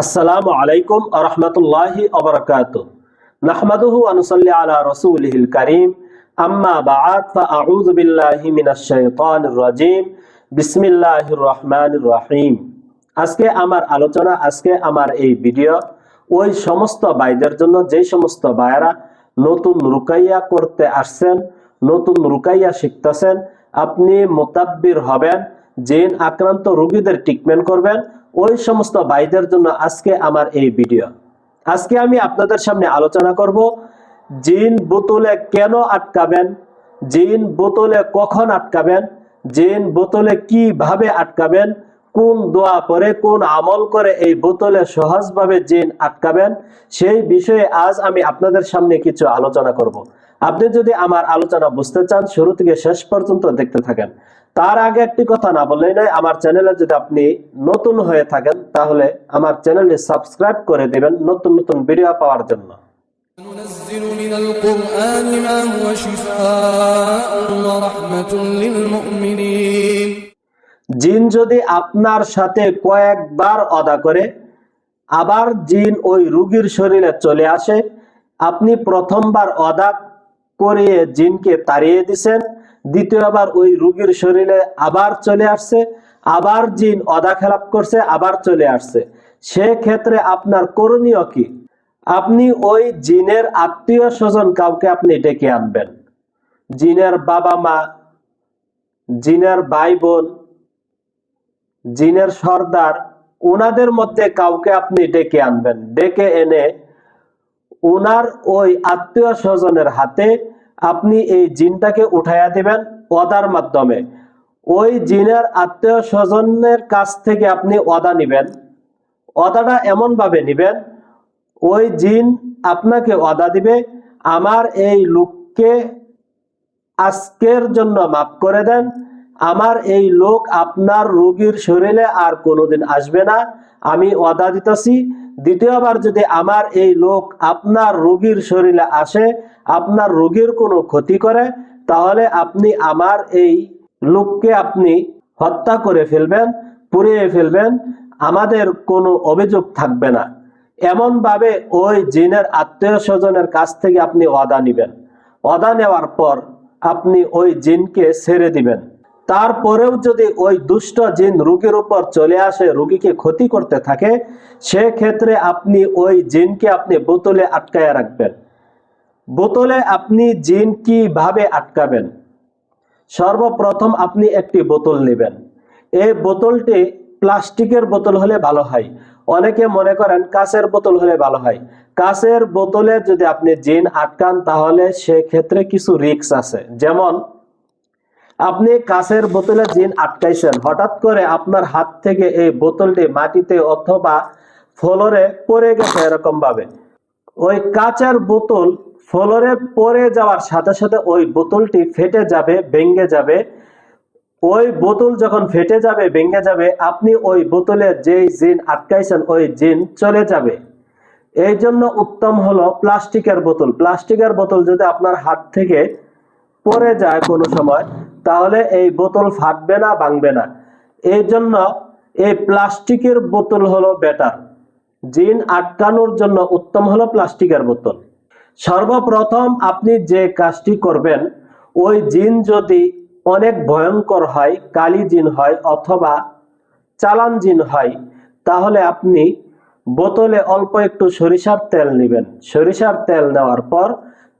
আসসালামু আলাইকুম আরহামতুল্লাহি অবরকাত নাহমাদুহু আনুসাল্লি আলা রসুলহিল করিম। আম্মা বাআদ ফাআউযু বিল্লাহি মিনাশ শাইতানির রাজিম। বিসমিল্লাহির রহমানির রহিম। আজকে আমার আলোচনা, আজকে আমার এই ভিডিও, ওই সমস্ত ভাইদের জন্য যে সমস্ত ভাইয়েরা নতুন রুকাইয়া করতে আসছেন, নতুন রুকাইয়া শিখতেছেন, আপনি মোতাব্বির হবেন। জিন আক্রান্ত রোগীদের ট্রিটমেন্ট করবেন। ওই সমস্ত ভাইদের জন্য আজকে আমার এই ভিডিও আজকে আমি আপনাদের সামনে আলোচনা করব জিন বোতলে কেন আটকাবেন? জিন বোতলে কখন আটকাবেন? জিন বোতলে কীভাবে আটকাবেন? কোন দোয়া পরে, কোন আমল করে এই বোতলে সহজভাবে জিন আটকাবেন? সেই বিষয়ে আজ আমি আপনাদের সামনে কিছু আলোচনা করব। আপনি যদি আমার আলোচনা বুঝতে চান, শুরু থেকে শেষ পর্যন্ত দেখতে থাকেন। তার আগে একটি কথা না বললেই নয় আমার চ্যানেলে যদি আপনি নতুন হয়ে থাকেন তাহলে আমার চ্যানেলটি সাবস্ক্রাইব করে দিবেন নতুন নতুন ভিডিও পাওয়ার জন্য ننزل من القرآن ما هو شفاء ورحمة للمؤمنين জিন যদি আপনার সাথে কয়েকবার অদা করে আবার জিন ওই রুগীর শরীরে চলে আসে আপনি প্রথমবার অদা করিয়ে জিনকে তাড়িয়ে দিছেন। দ্বিতীয়বার ওই রুগীর শরীরে আবার চলে আসছে। আবার জিন অদা খেলাপ করছে, আবার চলে আসছে। সেক্ষেত্রে আপনার করণীয় কি? আপনি ওই জিনের আত্মীয় স্বজন কাউকে আপনি ডেকে আনবেন। জিনের বাবা মা, জিনের ভাই বোন, জিনের সর্দার ওনাদের মধ্যে কাউকে আপনি ডেকে আনবেন। ডেকে এনে ওনার ওই আত্মীয় স্বজনের হাতে আপনি এই জিনটাকে উঠাইয়া দিবেন অদার মাধ্যমে। ওই জিনের আত্মীয় স্বজনের কাছ থেকে আপনি অদা নিবেন। অদাটা এমন ভাবে নিবেন, ওই জিন আপনাকে অদা দিবে, আমার এই লোককে আজকের জন্য মাফ করে দেন, আমার এই লোক আপনার রোগীর শরীরে আর কোনোদিন আসবে না, আমি অদা দিতেছি। দ্বিতীয়বার যদি আমার এই লোক আপনার রোগীর শরীরে আসে আপনার রোগীর কোনো ক্ষতি করে, তাহলে আপনি আমার এই লোককে আপনি হত্যা করে ফেলবেন, পুড়িয়ে ফেলবেন, আমাদের কোনো অভিযোগ থাকবে না। এমন ভাবে ওই জিনের আত্মীয় স্বজনের কাছ থেকে আপনি অদা নিবেন। অদা নেওয়ার পর আপনি ওই জিনকে ছেড়ে দিবেন। তারপরেও যদি ওই দুষ্ট জিন রুগীর উপর চলে আসে, রুগীকে ক্ষতি করতে থাকে, সেক্ষেত্রে আপনি ওই জিনকে আপনি বোতলে আটকায় রাখবেন। বোতলে আপনি জিন কীভাবে আটকাবেন? সর্বপ্রথম আপনি একটি বোতল নেবেন। এই বোতলটি প্লাস্টিকের বোতল হলে ভালো হয়। অনেকে মনে করেন কাঁচের বোতল হলে ভালো হয়। কাঁচের বোতলে যদি আপনি জিন আটকান, তাহলে সেক্ষেত্রে কিছু রিক্স আছে। যেমন, আপনি কাঁচের বোতলে জিন আটকাইছেন, হঠাৎ করে আপনার হাত থেকে এই বোতলটি মাটিতে অথবা ফ্লোরে পড়ে গেছে এরকম ভাবে ওই কাঁচের বোতল ফ্লোরে পড়ে যাওয়ার সাথে সাথে ওই বোতলটি ফেটে যাবে, ভেঙে যাবে। ওই বোতল যখন ফেটে যাবে, ভেঙে যাবে, আপনি ওই বোতলে যেই জিন আটকাইছেন, ওই জিন চলে যাবে। এই জন্য উত্তম হলো প্লাস্টিকের বোতল। প্লাস্টিকের বোতল যদি আপনার হাত থেকে পড়ে যায় কোনো সময়, তাহলে এই বোতল ফাটবে না, ভাঙবে না। এই জন্য এই প্লাস্টিকের বোতল হলো বেটার জিন আটকানোর জন্য উত্তম হলো প্লাস্টিকের বোতল। সর্বপ্রথম আপনি যে কাজটি করবেন, ওই জিন যদি অনেক ভয়ঙ্কর হয়, কালি জিন হয় অথবা চালান জিন হয়, তাহলে আপনি বোতলে অল্প একটু সরিষার তেল নেবেন। সরিষার তেল নেওয়ার পর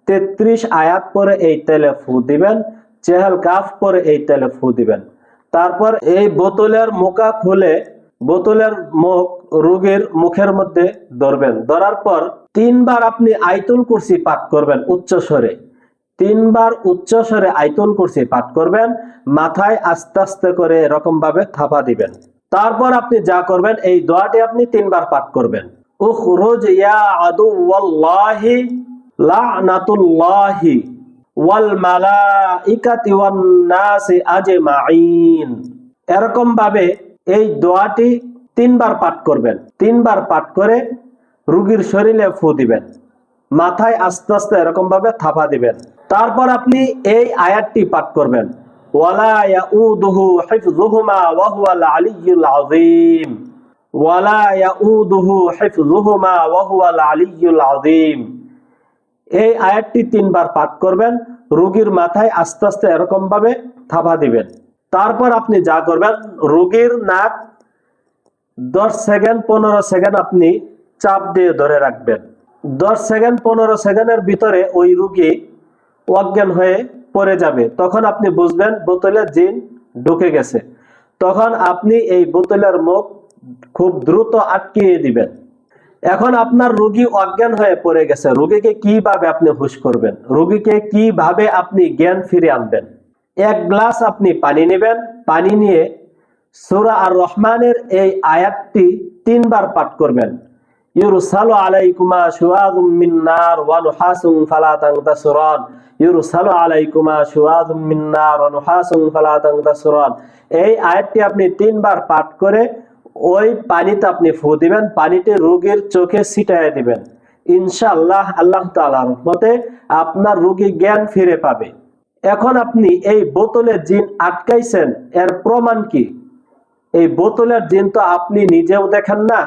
তেত্রিশ আয়াত পরে এই তেলে ফু দিবেন, চেহাল কাফ পরে এই তেলে ফু দিবেন। তারপর এই বোতলের মুখা খুলে বোতলের মুখ রোগীর মুখের মধ্যে ধরবেন। ধরার পর তিনবার আপনি আইতুল কুরসি পাঠ করবেন উচ্চ স্বরে। তিনবার উচ্চ স্বরে আইতুল কুরসি পাঠ করবেন, মাথায় আস্তে আস্তে করে এরকম ভাবে থাপা দিবেন। তারপর আপনি যা করবেন, এই দোয়াটি আপনি তিনবার পাঠ করবেন। উখরুজ ইয়া আদুওয়াল্লাহি লানাতুল্লাহি ওয়াল মালাইকাতি ওয়ান নাসি আজমাইন এরকম ভাবে এই দোয়াটি তিনবার পাঠ করবেন। তিনবার পাঠ করে রুগীর শরীরে ফু দিবেন, মাথায় আস্তে আস্তে এরকম ভাবে থাপা দিবেন। তারপর আপনি এই আয়াতটি পাঠ করবেন। ওয়ালা ইয়াউদুহু হিফযুহুমা ওয়া হুয়াল আলিয়্যুল আযীম। ওয়ালা ইয়াউদুহু হিফযুহুমা ওয়া হুয়াল আলিয়্যুল আযীম। এই আয়াতটি তিনবার পাঠ করবেন, রোগীর মাথায় আস্তে আস্তে এরকম ভাবে থাবা দিবেন। তারপর আপনি যা করবেন, রোগীর নাক দশ সেকেন্ড, পনেরো সেকেন্ড আপনি চাপ দিয়ে ধরে রাখবেন। দশ সেকেন্ড, পনেরো সেকেন্ডের ভিতরে ওই রুগী অজ্ঞান হয়ে পড়ে যাবে। তখন আপনি বুঝবেন বোতলে জিন ঢুকে গেছে। তখন আপনি এই বোতলের মুখ খুব দ্রুত আটকিয়ে দিবেন। এখন আপনার রোগী অজ্ঞান হয়ে পড়ে গেছে। রোগীকে কীভাবে আপনি হুশ করবেন? রোগীকে কীভাবে আপনি জ্ঞান ফিরে আনবেন? এক গ্লাস আপনি পানি নেবেন। পানি নিয়ে সূরা আর রহমানের এই আয়াতটি তিনবার পাঠ করবেন। ইউরসালু আলাইকুমা শুয়াদুম মিন নার ওয়া নুহাসুন ফালা তানতাসুরান ইউরসালু আলাইকুমা শুয়াদুম মিন নার ওয়া নুহাসুন ফালা তানতাসুরান এই আয়াতটি আপনি তিনবার পাঠ করে ওই পানিতে আপনি ফু দিবেন পানিতে রোগীর চোখে ছিটায় দিবেন। ইনশাআল্লাহ আল্লাহ তাআলার রহমতে আপনার রোগী জ্ঞান ফিরে পাবে। এখন আপনি এই বোতলে জিন আটকাইছেন, এর প্রমাণ কি? এই বোতলের জিন তো আপনি নিজেও দেখেন না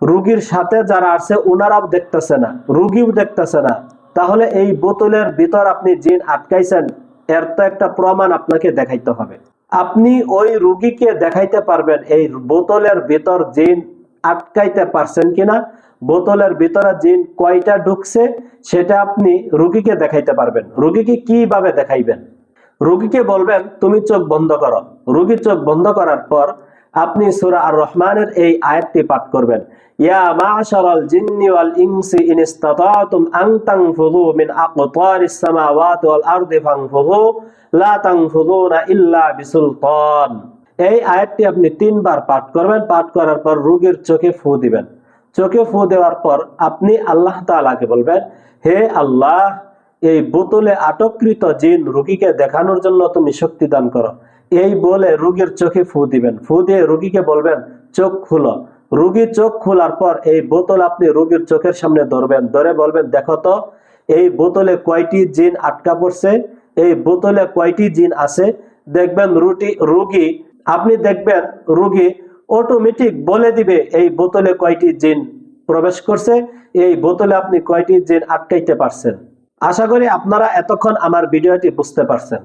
রুগীর সাথে যারা আছে ওনারাও দেখতেছে না, রুগীও দেখতেছে না। তাহলে এই বোতলের ভিতর আপনি জিন আটকাইছেন, এর তো একটা প্রমাণ আপনাকে দেখাইতে হবে। আপনি ওই রুগীকে দেখাইতে পারবেন, এই বোতলের ভিতর জিন আটকাইতে পারছেন কিনা, বোতলের ভিতরে জিন কয়টা ঢুকছে, সেটা আপনি রুগীকে দেখাইতে পারবেন। রুগীকে কীভাবে দেখাইবেন? রুগীকে বলবেন, তুমি চোখ বন্ধ করো। রুগী চোখ বন্ধ করার পর আপনি সূরা আর রহমানের এই আয়াতটি পাঠ করবেন। আপনি তিনবার পাঠ করবেন, পাঠ করার পর চোখে ফু দিবেন। চোখে ফু দেওয়ার পর আপনি আল্লাহ তাআলাকে বলবেন, হে আল্লাহ, এই বোতলে আটককৃত জিন রোগীকে দেখানোর জন্য তুমি শক্তি দান করো। এই বলে রোগীর চোখে ফু দিবেন। ফু দিয়ে রোগীকে বলবেন, চোখ খুলো। রোগী চোখ খোলার পর এই বোতল আপনি রোগীর চোখের সামনে ধরবেন, ধরে বলবেন, দেখো তো, এই বোতলে কয়টি জিন আটকা পড়ছে? এই বোতলে কয়টি জিন আছে? দেখবেন রুটি, রোগী, আপনি দেখবেন রোগী অটোমেটিক বলে দিবে, এই বোতলে কয়টি জিন প্রবেশ করছে? এই বোতলে আপনি কয়টি জিন আটকাইতে পারছেন? আশা করি আপনারা এতক্ষণ আমার ভিডিওটি বুঝতে পারছেন।